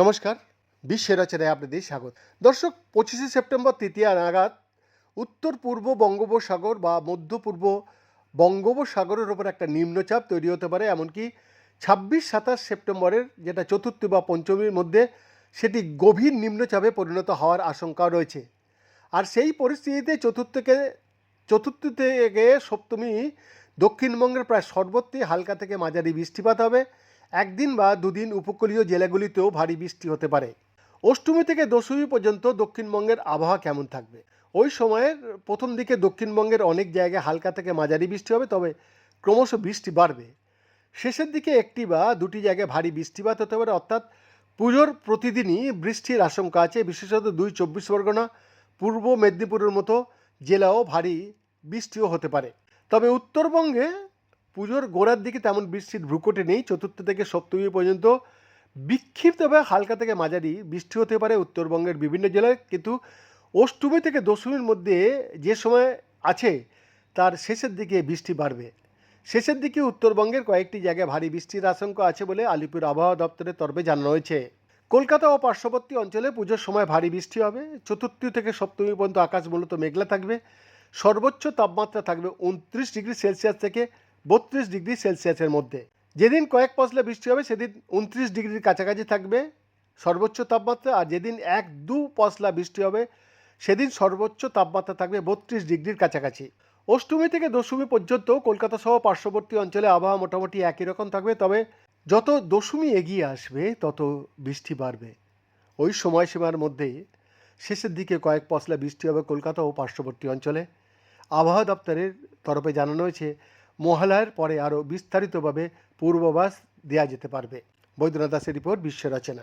নমস্কার, বিশ্বের রচনায় আপনাদের স্বাগত। দর্শক, পঁচিশে সেপ্টেম্বর তৃতীয়া নাগাদ উত্তর পূর্ব বঙ্গোপসাগর বা মধ্য পূর্ব বঙ্গোপসাগরের ওপর একটা নিম্নচাপ তৈরি হতে পারে, এমনকি ছাব্বিশ, সাতাশ সেপ্টেম্বরের যেটা চতুর্থী বা পঞ্চমীর মধ্যে সেটি গভীর নিম্নচাপে পরিণত হওয়ার আশঙ্কা রয়েছে। আর সেই পরিস্থিতিতে চতুর্থকে, চতুর্থ থেকে সপ্তমী দক্ষিণবঙ্গের প্রায় সর্বত্রই হালকা থেকে মাঝারি বৃষ্টিপাত হবে। একদিন বা দুদিন উপকূলীয় জেলাগুলিতেও ভারী বৃষ্টি হতে পারে। অষ্টমী থেকে দশমী পর্যন্ত দক্ষিণবঙ্গের আবহাওয়া কেমন থাকবে? ওই সময়ের প্রথম দিকে দক্ষিণবঙ্গের অনেক জায়গায় হালকা থেকে মাঝারি বৃষ্টি হবে, তবে ক্রমশ বৃষ্টি বাড়বে। শেষের দিকে একটি বা দুটি জায়গায় ভারী বৃষ্টিপাত হতে পারে, অর্থাৎ পুজোর প্রতিদিনই বৃষ্টির আশঙ্কা আছে, বিশেষত দুই চব্বিশ পরগনা, পূর্ব মেদিনীপুরের মতো জেলাও ভারী বৃষ্টিও হতে পারে। তবে উত্তরবঙ্গে পুজোর গোড়ার দিকে তেমন বৃষ্টির ভ্রুকটে নেই। চতুর্থ থেকে সপ্তমী পর্যন্ত বিক্ষিপ্তভাবে হালকা থেকে মাঝারি বৃষ্টি হতে পারে উত্তরবঙ্গের বিভিন্ন জেলায়। কিন্তু অষ্টমী থেকে দশমীর মধ্যে যে সময় আছে, তার শেষের দিকে বৃষ্টি বাড়বে। শেষের দিকে উত্তরবঙ্গের কয়েকটি জায়গায় ভারী বৃষ্টির আশঙ্কা আছে বলে আলিপুর আবহাওয়া দপ্তরের তরফে জানানো হয়েছে। কলকাতা ও পার্শ্ববর্তী অঞ্চলে পুজোর সময় ভারী বৃষ্টি হবে। চতুর্থী থেকে সপ্তমী পর্যন্ত আকাশ মূলত মেঘলা থাকবে। সর্বোচ্চ তাপমাত্রা থাকবে উনত্রিশ ডিগ্রি সেলসিয়াস থেকে বত্রিশ ডিগ্রি সেলসিয়াসের মধ্যে। যেদিন কয়েক পশলা বৃষ্টি হবে, সেদিন উনত্রিশ ডিগ্রির কাছাকাছি থাকবে সর্বোচ্চ তাপমাত্রা, আর যেদিন এক দু পশলা বৃষ্টি হবে, সেদিন সর্বোচ্চ তাপমাত্রা থাকবে বত্রিশ ডিগ্রির কাছাকাছি। অষ্টমী থেকে দশমী পর্যন্ত কলকাতা সহ পার্শ্ববর্তী অঞ্চলে আবহাওয়া মোটামুটি একই রকম থাকবে, তবে যত দশমী এগিয়ে আসবে, তত বৃষ্টি বাড়বে। ওই সময়সীমার মধ্যেই শেষের দিকে কয়েক পশলা বৃষ্টি হবে কলকাতা ও পার্শ্ববর্তী অঞ্চলে। আবহাওয়া দপ্তরের তরফে জানানো হয়েছে, মহালয়ার পরে আরও বিস্তারিতভাবে পূর্বাভাস দেওয়া যেতে পারবে। বৈদ্যনাথ দাসের রিপোর্ট, বিশ্ব রচনা।